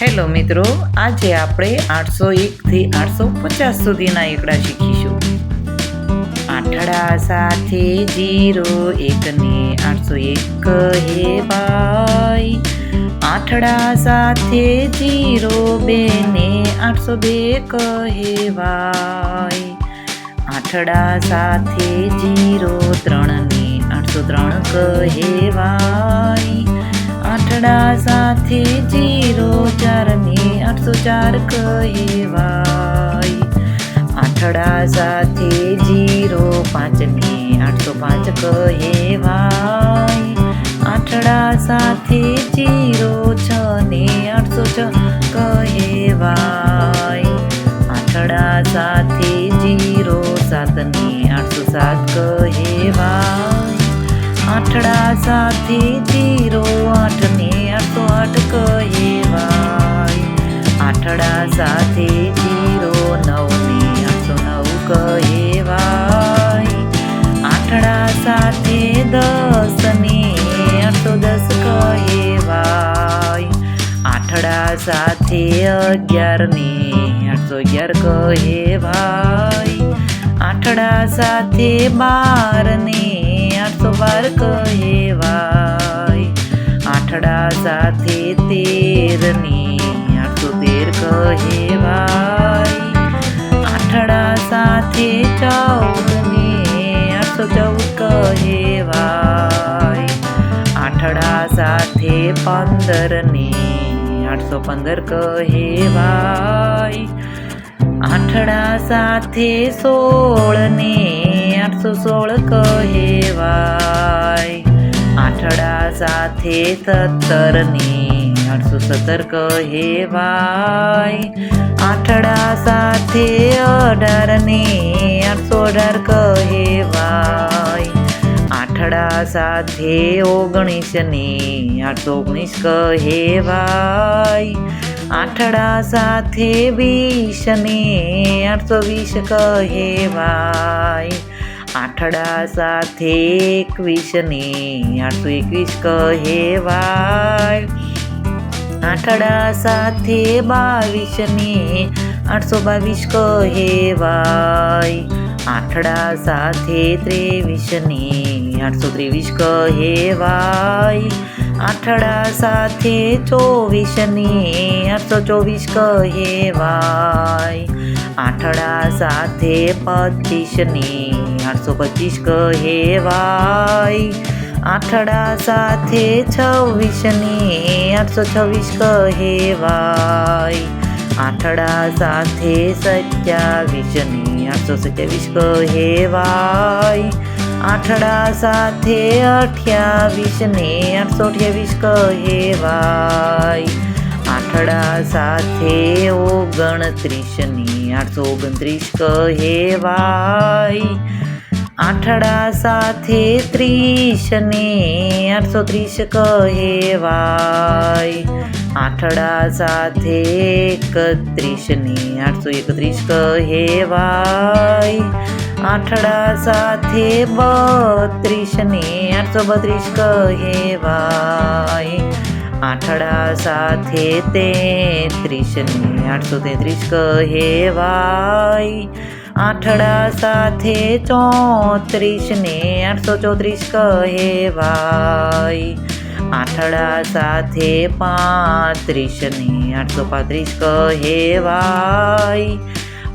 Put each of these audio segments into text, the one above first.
Hello મિત્રો, આજે આપણે આઠસો એકથી આઠસો પચાસ સુધીના એકડા શીખીશું. આઠડા સાથે જીરો એકને આઠસો એક હે ભાઈ. આઠડા સાથે જીરો બે ને આઠસો બે કહેવાય આઠડા સાથે જીરો ત્રણ ને આઠસો ત્રણ કહેવાય આઠડા સાથે જીરો ચારને આઠસો ચાર કહેવાય. આઠડા સાથે જીરો પાંચને આઠસો પાંચ કહેવાય. આઠડા સાથે જીરો છ ને આઠસો છ કહેવાય. આઠડા સાથે જીરો સાતને આઠસો સાત કહેવાય. આઠડા સાથે જીરો આઠ ને આઠસો આઠ કહેવાય. આઠડા સાથે જીરો નવ ને આઠસો નવ કહેવાય. આઠડા સાથે દસ ને આઠસો દસ કહેવાય. આઠડા સાથે અગિયારને આઠસો અગિયાર કહેવાય. આઠડા સાથે બાર ને આઠસો બાર કહેવાય. આઠડા સાથે તેર ને આઠસો તેર કહેવાય. આઠડા સાથે ચૌદ ને આઠસો ચૌદ કહેવાય. આઠડા સાથે પંદર ને આઠસો પંદર કહેવાય. આઠડા સાથે સોળ ને આઠસો સોળ સાથે સત્તર ને આઠસો સત્તર કહેવાય. આઠડા સાથે અઢાર ને આઠસો અઢાર કહેવાય. આઠડા સાથે ઓગણીસ ને આઠસો ઓગણીસ કહેવાય. આઠડા સાથે વીસ ને આઠસો વીસ કહેવાય. આઠડા સાથે એકવીસ ને આઠસો એકવીસ કહેવાય. આઠડા સાથે બાવીસ ને આઠસો બાવીસ કહેવાય. આઠડા સાથે ત્રેવીસ ને આઠસો ત્રેવીસ કહેવાય. આઠડા સાથે ચોવીસ ને આઠસો ચોવીસ કહેવાય. આઠડા સાથે પચીસ ને આઠસો પચીસ કહેવાય. આઠડા સાથે છવ્વીસ ને આઠસો છવ્વીસ કહેવાય. આઠડા સાથે સત્યાવીસ ને આઠસો સત્યાવીસ કહેવાય. આઠડા સાથે અઠ્યાવીસ ને આઠસો અઠ્યાવીસ કહેવાય. આઠડા સાથે ઓગણત્રીસ ને આઠસો ઓગણત્રીસ કહેવાય આઠડા સાથે ત્રીસ ને આઠસો ત્રીસ કહેવાય આઠડા સાથે એકત્રીસ ને આઠસો એકત્રીસ કહેવાય આઠડા સાથે બત્રીસ ને આઠસો બત્રીસ કહેવાય આઠડા સાથે તેત્રીસ, ને આઠસો તેત્રીસ કહેવાય. આઠડા સાથે ચોત્રીસ, ને આઠસો ચોત્રીસ કહેવાય. આઠડા સાથે પાંત્રીસ, ને આઠસો પાંત્રીસ કહેવાય.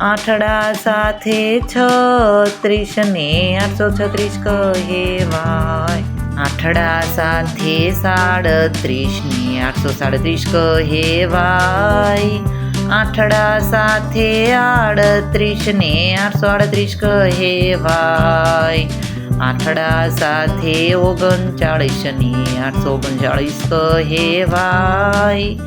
આઠડા સાથે છત્રીસ, ને આઠસો છત્રીસ કહેવાય. આઠડા સાથે સાડત્રીસ ને આઠસો સાડત્રીસ કહેવાય. આઠડા સાથે આડત્રીસ ને આઠસો આડત્રીસ કહેવાય. આઠડા સાથે ઓગણચાળીસ ને આઠસો ઓગણચાળીસ કહેવાય.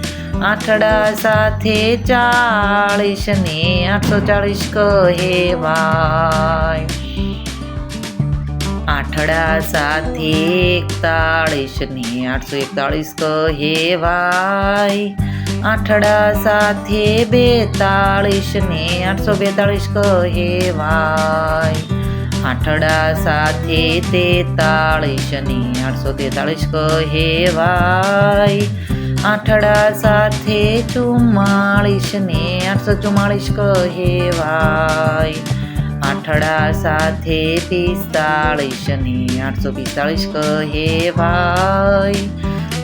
આઠડા સાથે ચાળીસ ને આઠસો ચાળીસ કહેવાય. આઠડા સાથે એકતાળીસ ને આઠસો એકતાળીસ કહેવાય. આઠડા સાથે બેતાળીસ ને આઠસો બેતાળીસ કહેવાય. આઠડા સાથે તેતાળીસ ને આઠસો તેતાળીસ કહેવાય. આઠડા સાથે ચુમ્માળીસ ને આઠસો ચુમ્માળીસ કહેવાય. આઠડા સાથે પિસ્તાળીસ ને આઠસો પિસ્તાળીસ કહેવાય.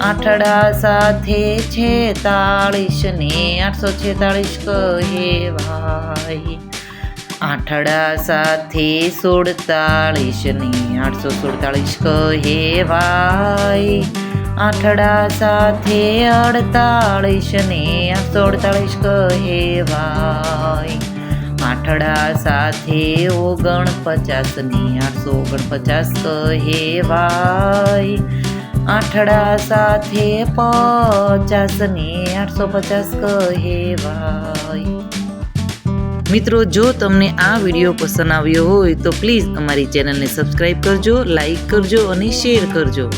આઠડા સાથે છેતાળીસ ને આઠસો છેતાળીસ કહેવાય. આઠડા સાથે સુડતાળીસ ને આઠસો સુડતાળીસ કહેવાય. આઠડા સાથે અડતાળીસ ને આઠસો અડતાળીસ કહેવાય. આઠડા સાથે ઓગણપચાસની આઠસો ઓગણપચાસ કહેવાય. આઠડા સાથે પચાસની આઠસો પચાસ કહેવાય. મિત્રો, જો તમને આ વીડિયો પસંદ આવ્યો હોય તો પ્લીઝ અમારી ચેનલને સબસ્ક્રાઈબ કરજો લાઈક કરજો અને શેર કરજો.